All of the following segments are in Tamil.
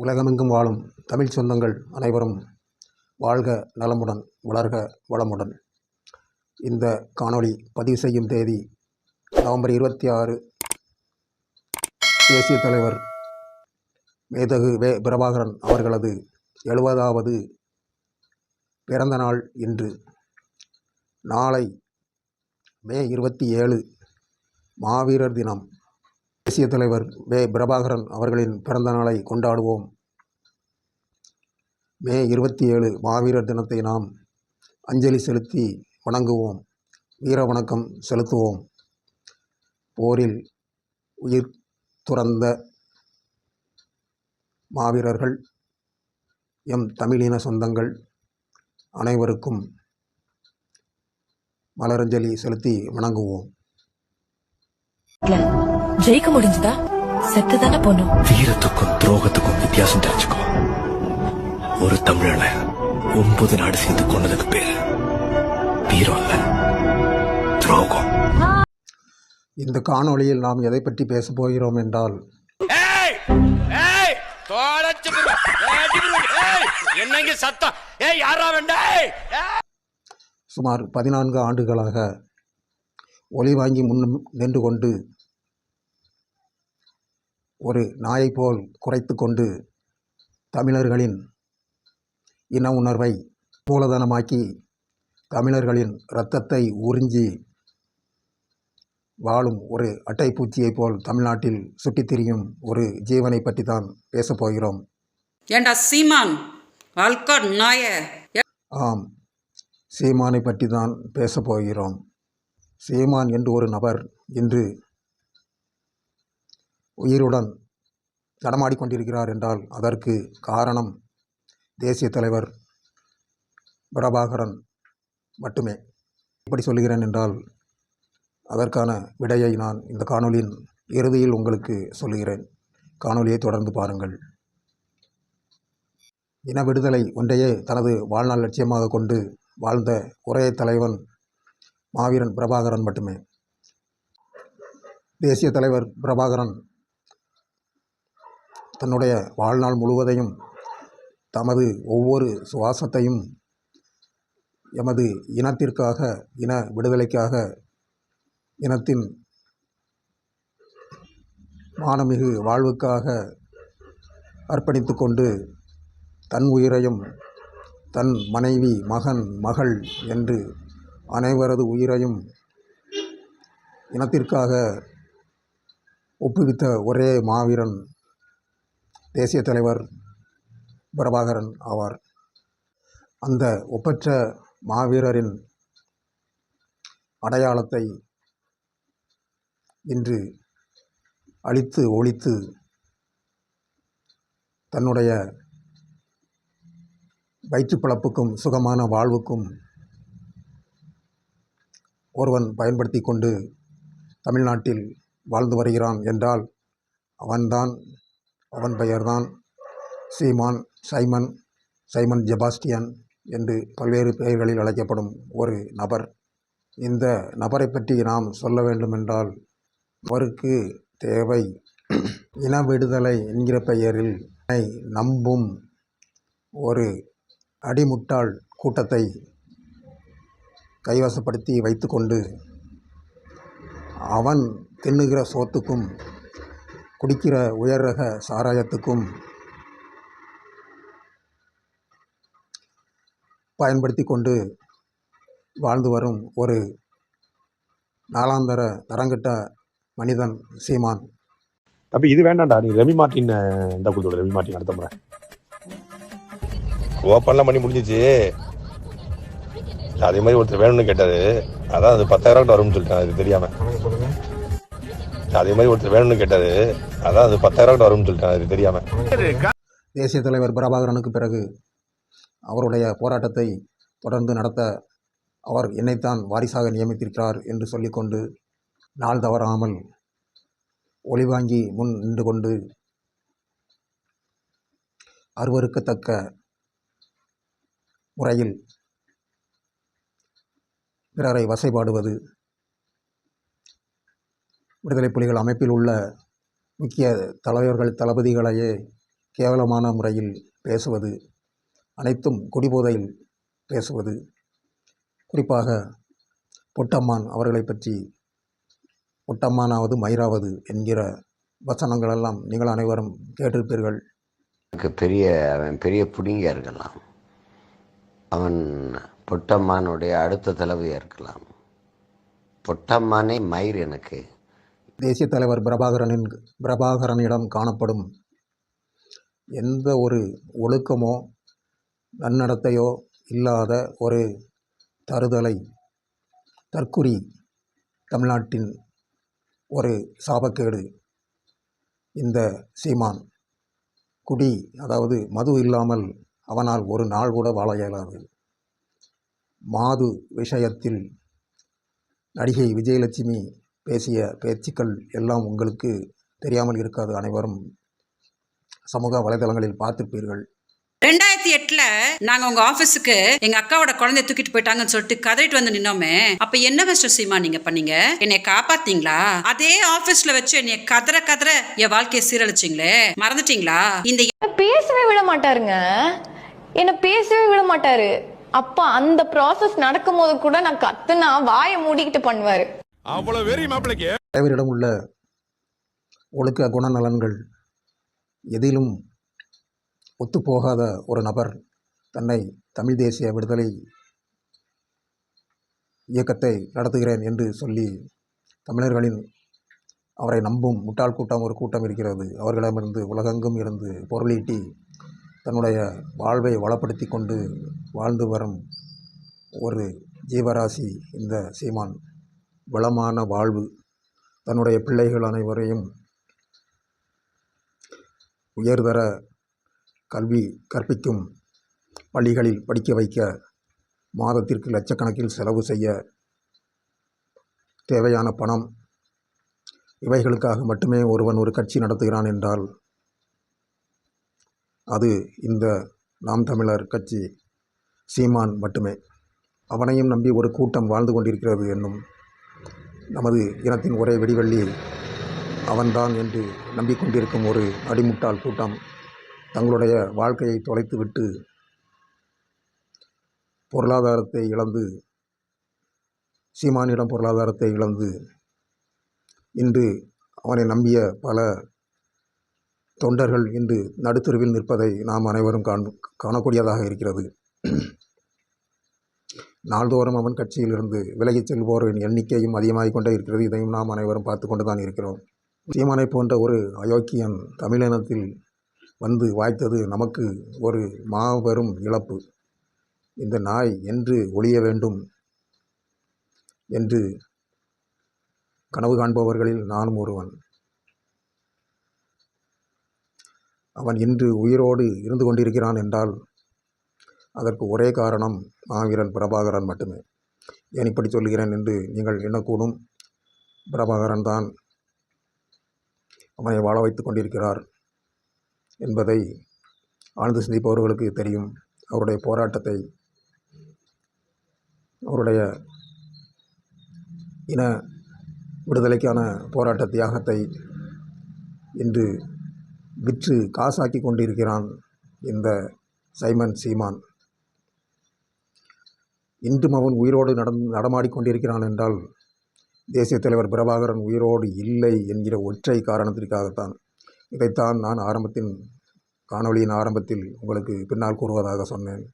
உலகமெங்கும் வாழும் தமிழ் சொந்தங்கள் அனைவரும் வாழ்க நலமுடன் வளர்க வளமுடன். இந்த காணொளி பதிவு செய்யும் தேதி நவம்பர் இருபத்தி ஆறு தேசிய தலைவர் மேதகு வே பிரபாகரன் அவர்களது எழுபதாவது பிறந்த நாள் இன்று நாளை மே இருபத்தி ஏழு மாவீரர் தினம். தேசிய தலைவர் வே. பிரபாகரன் அவர்களின் பிறந்த நாளை கொண்டாடுவோம். மே இருபத்தி ஏழு மாவீரர் தினத்தை நாம் அஞ்சலி செலுத்தி வணங்குவோம். வீர வணக்கம் செலுத்துவோம். போரில் உயிர் துறந்த மாவீரர்கள் எம். தமிழின சொந்தங்கள் அனைவருக்கும் மலரஞ்சலி செலுத்தி வணங்குவோம். ஜெயிக்க முடிஞ்சதா? செத்து தானே போனோம் வீரத்துக்கும் துரோகத்துக்கும் வித்தியாசம் தெரிஞ்சுக்கோ. ஒரு தமிழனை ஒன்பது நாடு சேர்ந்து கொண்டதுக்கு பேரு வீரம் இல்ல துரோகம். இந்த காணொளியில் நாம் எதை பற்றி பேசப் போகிறோம் என்றால் ஏய் ஏய் தோழச்சு ஏய் என்னங்க சத்தம்? ஏய் யாரா வேண்டா? ஏய் சுமார் பதினான்கு ஆண்டுகளாக ஒளி வாங்கி முன் நின்று கொண்டு ஒரு நாயைப் போல் குறைத்து கொண்டு தமிழர்களின் இன உணர்வை மூலதனமாக்கி தமிழர்களின் இரத்தத்தை உறிஞ்சி வாழும் ஒரு அட்டைப்பூச்சியைப் போல் தமிழ்நாட்டில் சுற்றித் திரியும் ஒரு ஜீவனை பற்றி தான் பேசப் போகிறோம். ஏண்டா சீமான்? நாய. ஆம் சீமானை பற்றி தான் பேசப் போகிறோம். சீமான் என்று ஒரு நபர் இன்று உயிருடன் நடமாடிக்கொண்டிருக்கிறார் என்றால் அதற்கு காரணம் தேசிய தலைவர் பிரபாகரன் மட்டுமே. இப்படி சொல்லுகிறேன் என்றால் அதற்கான விடையை நான் இந்த காணொலியின் இறுதியில் உங்களுக்கு சொல்லுகிறேன். காணொலியை தொடர்ந்து பாருங்கள். இன விடுதலை ஒன்றையே தனது வாழ்நாள் லட்சியமாக கொண்டு வாழ்ந்த ஒரே தலைவன் மாவீரன் பிரபாகரன் மட்டுமே. தேசிய தலைவர் பிரபாகரன் தன்னுடைய வாழ்நாள் முழுவதையும் தமது ஒவ்வொரு சுவாசத்தையும் எமது இனத்திற்காக இன விடுதலைக்காக இனத்தின் மானமிகு வாழ்வுக்காக அர்ப்பணித்து கொண்டு தன் உயிரையும் தன் மனைவி மகன் மகள் என்று அனைவரது உயிரையும் இனத்திற்காக ஒப்புவித்த ஒரே மாவீரன் தேசிய தலைவர் பிரபாகரன் ஆவார். அந்த ஒப்பற்ற மாவீரரின் அடையாளத்தை இன்று அழித்து ஒழித்து தன்னுடைய வயிற்றுப்பிழப்புக்கும் சுகமான வாழ்வுக்கும் ஒருவன் பயன்படுத்தி கொண்டு தமிழ்நாட்டில் வாழ்ந்து வருகிறான் என்றால் அவன்தான் அவன் பெயர்தான் சீமான் சைமன் சைமன் ஜெபாஸ்டியன் என்று பல்வேறு பெயர்களில் அழைக்கப்படும் ஒரு நபர். இந்த நபரை பற்றி நாம் சொல்ல வேண்டுமென்றால் அவருக்கு தேவை இன விடுதலை என்கிற பெயரில் நம்பும் ஒரு அடிமுட்டாள் கூட்டத்தை கைவசப்படுத்தி வைத்துக்கொண்டு அவன் தின்னுகிற சோத்துக்கும் குடிக்கிற உயர் ரக சாராயத்துக்கும் பயன்படுத்தி கொண்டு வாழ்ந்து வரும் ஒரு நாளாந்தர தரங்கிட்ட மனிதன் சீமான். தம்பி இது வேண்டாம்டா. நீ ரவி மார்ட்டின் இந்த கொடுத்து ரவி மார்ட்டின் அடுத்த முறை. ஓப்பன்லாம் பண்ணி முடிஞ்சிச்சு. அதே மாதிரி ஒருத்தர் வேணும்னு கேட்டாரு. அதான் அது பத்தாயிரம் வரும்னு சொல்லிட்டேன் அது தெரியாம. அதே மாதிரி ஒருத்தர் வேணும்னு கேட்டாரு. அதான் அது பத்தாயிரம் ரூபாய் வரும்னு சொல்லிட்டேன் அது தெரியாம. தேசிய தலைவர் பிரபாகரனுக்கு பிறகு அவருடைய போராட்டத்தை தொடர்ந்து நடத்த அவர் என்னைத்தான் வாரிசாக நியமித்திருக்கிறார் என்று சொல்லிக்கொண்டு நாள் தவறாமல் ஒளிவாங்கி முன் நின்று கொண்டு அருவருக்கத்தக்க முறையில் பிறரை வசைபாடுவது விடுதலை புலிகள் அமைப்பில் உள்ள முக்கிய தலைவர்கள் தளபதிகளையே கேவலமான முறையில் பேசுவது அனைத்தும் குடிபோதையில் பேசுவது. குறிப்பாக பொட்டம்மான் அவர்களை பற்றி பொட்டம்மானாவது மயிராவது என்கிற வசனங்களெல்லாம் நீங்கள் அனைவரும் கேட்டிருப்பீர்கள். எனக்கு பெரிய அவன் பெரிய புடிங்கியா இருக்கலாம். அவன் பொட்டம்மானுடைய அடுத்த தலைவையாக இருக்கலாம். பொட்டம்மானே மயிர் எனக்கு. தேசிய தலைவர் பிரபாகரனின் பிரபாகரனிடம் காணப்படும் எந்த ஒரு ஒழுக்கமோ நன்னடத்தையோ இல்லாத ஒரு தருதலை தற்குறி தமிழ்நாட்டின் ஒரு சாபக்கேடு. இந்த சீமான் குடி அதாவது மது இல்லாமல் அவனால் ஒரு நாள் கூட வாழ இயலாது. மாது விஷயத்தில் நடிகை விஜயலட்சுமி பேசிய பேச்சுக்கள் எல்லாம் உங்களுக்கு தெரியாமல் இருக்காது அனைவரும் சமூக வலைதளங்களில் பார்த்திருப்பீர்கள். ரெண்டாயிரத்தி எட்டுல நாங்க உங்க ஆபீஸுக்கு எங்க அக்காவோட குழந்தைய தூக்கிட்டு போயிட்டாங்கன்னு சொல்லிட்டு கதறிட்டு வந்து நின்னோமே. அப்ப என்ன மிஸ்டர் சீமா நீங்க பண்ணீங்க? என்னைய காப்பாத்தீங்களா? அதே ஆபீஸ்ல வச்சு என்னைய கதற கதற என் வாழ்க்கையை சீரழிச்சிங்களே. மறந்துட்டீங்களா? இந்த பேசவே விட மாட்டாருங்க. என்ன பேசவே விட மாட்டாரு. அப்ப அந்த ப்ராசஸ் நடக்கும்போது கூட நான் கத்துனா வாயை மூடிக்கிட்டு பண்ணுவாரு. தலைவரிடம் உள்ள ஒழுக்க குணநலன்கள் எதிலும் ஒத்துப்போகாத ஒரு நபர் தன்னை தமிழ் தேசிய விடுதலை இயக்கத்தை நடத்துகிறேன் என்று சொல்லி தமிழர்களின் அவரை நம்பும் முட்டாள் கூட்டம் ஒரு கூட்டம் இருக்கிறது. அவர்களிடமிருந்து உலகெங்கும் இருந்து பொருளீட்டி தன்னுடைய வாழ்வை வளப்படுத்தி கொண்டு வாழ்ந்து வரும் ஒரு ஜீவராசி இந்த சீமான். வளமான வாழ்வு. தன்னுடைய பிள்ளைகள் அனைவரையும் உயர்தர கல்வி கற்பிக்கும் பள்ளிகளில் படிக்க வைக்க மாதத்திற்கு லட்சக்கணக்கில் செலவு செய்ய தேவையான பணம். இவைகளுக்காக மட்டுமே ஒருவன் ஒரு கட்சி நடத்துகிறான் என்றால் அது இந்த நாம் தமிழர் கட்சி சீமான் மட்டுமே. அவனையும் நம்பி ஒரு கூட்டம் வாழ்ந்து கொண்டிருக்கிறது என்னும் நமது இனத்தின் ஒரே வெடிவள்ளி அவன்தான் என்று நம்பிக்கொண்டிருக்கும் ஒரு அடிமுட்டாள் கூட்டம் தங்களுடைய வாழ்க்கையை தொலைத்துவிட்டு பொருளாதாரத்தை இழந்து சீமானிடம் பொருளாதாரத்தை இழந்து இன்று அவனை நம்பிய பல தொண்டர்கள் இன்று நடுத்தெருவில் நிற்பதை நாம் அனைவரும் காண் காணக்கூடியதாக இருக்கிறது. நாள்தோறும் அவன் கட்சியிலிருந்து விலகிச் செல்வோரின் எண்ணிக்கையும் அதிகமாகிக் கொண்டே இருக்கிறது. இதையும் நாம் அனைவரும் பார்த்து கொண்டு தான் இருக்கிறோம். சீமானை போன்ற ஒரு அயோக்கியன் தமிழினத்தில் வந்து வாய்த்தது நமக்கு ஒரு மாபெரும் இழப்பு. இந்த நாய் என்று ஒழிய வேண்டும் என்று கனவு காண்பவர்களில் நானும் ஒருவன். அவன் இன்று உயிரோடு இருந்து கொண்டிருக்கிறான் என்றால் அதற்கு ஒரே காரணம் மாவீரன் பிரபாகரன் மட்டுமே. ஏன் இப்படி சொல்கிறேன் என்று நீங்கள் எண்ணக்கூடும். பிரபாகரன் தான் அவனை வாழ வைத்து கொண்டிருக்கிறார் என்பதை ஆழ்ந்து சிந்திப்பவர்களுக்கு தெரியும். அவருடைய போராட்டத்தை அவருடைய இன விடுதலைக்கான போராட்ட தியாகத்தை இன்று விற்று காசாக்கி கொண்டிருக்கிறான் இந்த சைமன் சீமான். இன்றும் அவன் உயிரோடு நடந் நடமாடிக்கொண்டிருக்கிறான் என்றால் தேசிய தலைவர் பிரபாகரன் உயிரோடு இல்லை என்கிற ஒற்றை காரணத்திற்காகத்தான். இதைத்தான் நான் ஆரம்பத்தின் காணொளியின் ஆரம்பத்தில் உங்களுக்கு பின்னால் கூறுவதாக சொன்னேன்.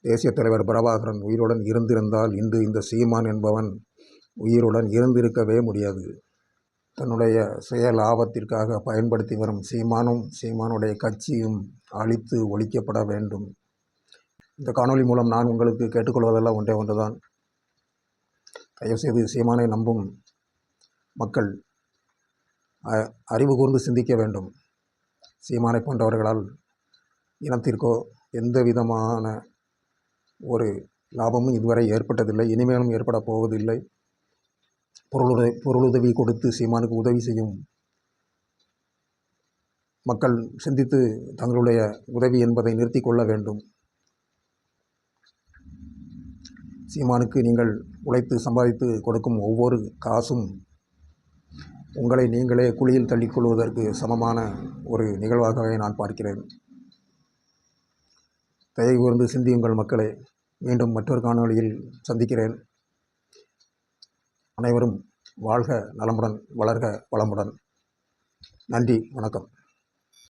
தேசிய தலைவர் பிரபாகரன் உயிருடன் இருந்திருந்தால் இன்று இந்த சீமான் என்பவன் உயிருடன் இருந்திருக்கவே முடியாது. தன்னுடைய சுயலாபத்திற்காக பயன்படுத்தி வரும் சீமானும் சீமானுடைய கட்சியும் அழித்து ஒழிக்கப்பட வேண்டும். இந்த காணொளி மூலம் நான் உங்களுக்கு கேட்டுக்கொள்வதெல்லாம் ஒன்றே ஒன்றுதான். தயவுசெய்து சீமானை நம்பும் மக்கள் அ- அறிவு கூர்ந்து சிந்திக்க வேண்டும். சீமானை போன்றவர்களால் இனத்திற்கோ எந்த விதமான ஒரு லாபமும் இதுவரை ஏற்பட்டதில்லை இனிமேலும் ஏற்பட போவதில்லை. பொருளுதவி பொருளுதவி கொடுத்து சீமானுக்கு உதவி செய்யும் மக்கள் சிந்தித்து தங்களுடைய உதவி என்பதை நிறுத்தி கொள்ள வேண்டும். சீமானுக்கு நீங்கள் உழைத்து சம்பாதித்து கொடுக்கும் ஒவ்வொரு காசும் உங்களை நீங்களே குழியில் தள்ளிக்கொள்வதற்கு சமமான ஒரு நிகழ்வாகவே நான் பார்க்கிறேன். தயவு கூர்ந்து சிந்தியுங்கள் மக்களே மீண்டும் மற்றொரு காணொளியில் சந்திக்கிறேன். அனைவரும் வாழ்க நலமுடன் வளர்க வளமுடன். நன்றி வணக்கம்.